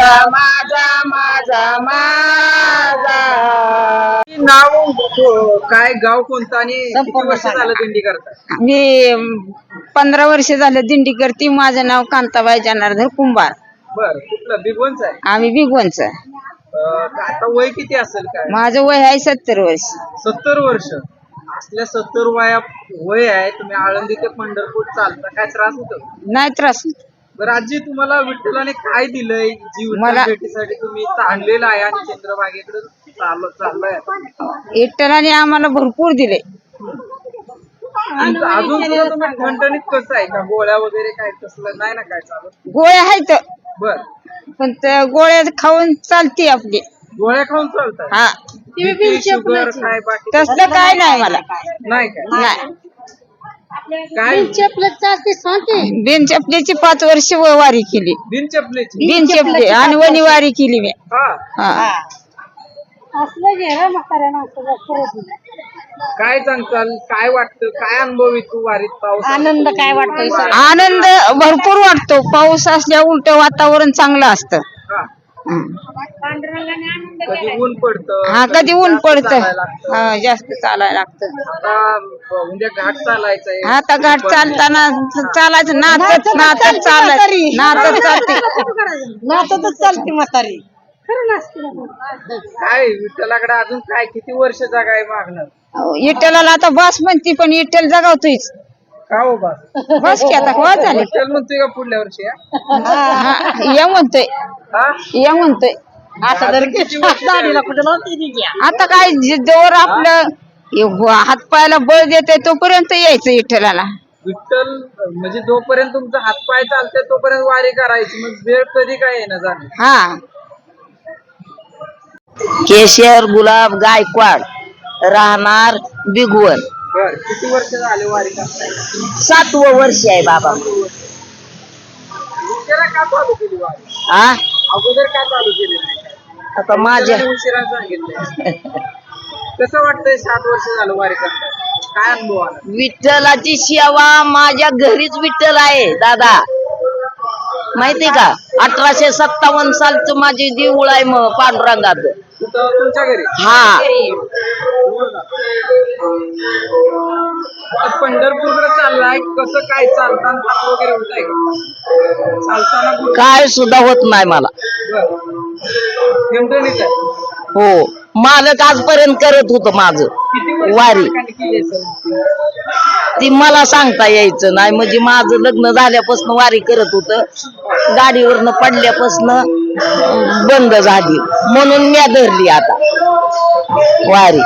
माझा माझा माझा माझा. नाव काय गाव कोणतं आणि किती वर्ष झालं दिंडी करता मी पंधरा वर्ष झालं दिंडी करते. माझं नाव कांताबाई जनार्दन कुंभार. बर कुठलं? बिगवंच आहे? आम्ही बिगवंच अं, आता वय किती असेल काय? माझं वय आहे सत्तर वर्ष. सत्तर वर्ष. असल्या सत्तर वया वय आहे. तुम्ही आळंदी ते पंढरपूर चालता. काय त्रास होतो? नाही त्रास होत. बरं आजी तुम्हाला विठ्ठलाने काय दिलंय? जीवन मला- भेटीसाठी तुम्ही ताणलेला आहे आणि चंद्रभागेकडे चाल चाललाय. विठ्ठलाने आम्हाला भरपूर दिले अजून सुद्धा तुम्ही ठणठणीत कसं आहे? का गोळ्या वगैरे काय तसलं? नाही ना काय चालत? गोळ्या आहेत. बर. पण त्या गोळ्या खाऊन चालते आपली. गोळ्या खाऊन चालतात हा. शुगर काय बाकी? तसलं काय नाही मला. नाही काय? नाही. काय? बिन चपलीची पाच वर्ष व- वारी केली. बिन चपलेची? बिन चपली आणि वनी वारी केली मी. हा. हा. काय सांगताल? काय वाटतं? काय अनुभव येतो वारीत पाऊस? आनंद काय वाटतो आनंद भरपूर वाटतो. पाऊस असल्या उलट वातावरण चांगलं असतं. हं. कधी ऊन पडतं हा कधी ऊन पडत. चालायला लागतं. हा जास्त चालायला लागतं. आता घाट चालायचंय आता घाट चालताना चालायचं नाचत नाचत चालत नाचत चालते. नाचतच चालते म्हातारी. काय विठ्ठलाकडे अजून काय किती वर्ष जगाय मागणं? इटलाला आता बस म्हणते पण इटल जगावतोयच. का हो बा बस की आता केव्हा झाली. विठ्ठल म्हणतोय का पुढल्या वर्षी हा? हा, या म्हणतोय. हा? या म्हणतोय. आता तर किती वर्ष आता काय जे- जोवर आपलं हात पायाला बळ देते तोपर्यंत यायचं इठलाला विठ्ठल म्हणजे जोपर्यंत तुमचा हातपाय चालते तोपर्यंत वारी करायची. मग वेळ कधी काय येणं जाणं हा. केशर गुलाब गायकवाड राहणार बिगवण बर किती वर्ष झाले वारी करताय? सातवं वर्ष आहे बाबा. का चालू केली वारी? आ? अगोदर का चालू केली आता माझ्या. उशिरा सांगितलंय कसं वाटतंय सात वर्ष झालं वारी करताय काय अनुभव आला? विठ्ठलाची सेवा माझ्या घरीच विठ्ठल आहे दादा. माहितीये का? अठराशे सत्तावन्न सालचं माझे देऊळ आहे मग पांडुरंगात. कुठं? तुमच्या घरी? हा. पंढरपूरकडे चाललाय कसं काय चालताना वगैरे होत आहे? चालताना कुठं- काय सुद्धा होत नाही मला. बरं. ठणठणीत आहे? हो. मालक आजपर्यंत करत होत माझं. वर्ष वारी. मालकाने केली असेल? ती मला सांगता यायचं नाही. म्हणजे माझं लग्न झाल्यापासून वारी करत होत. गाडीवरनं पडल्यापासून बंद झाली. म्हणून मी धरली आता. वारी.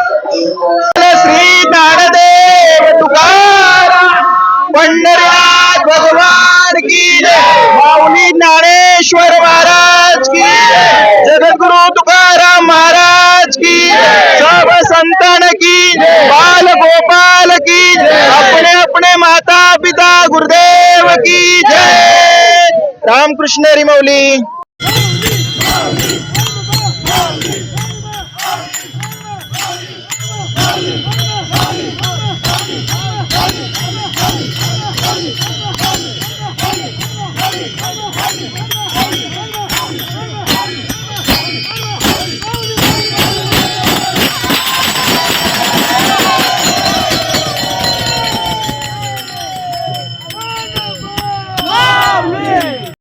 श्री संतान की बाल गोपाल की अपने अपने माता पिता गुरुदेव की जय। रामकृष्ण रिमौली।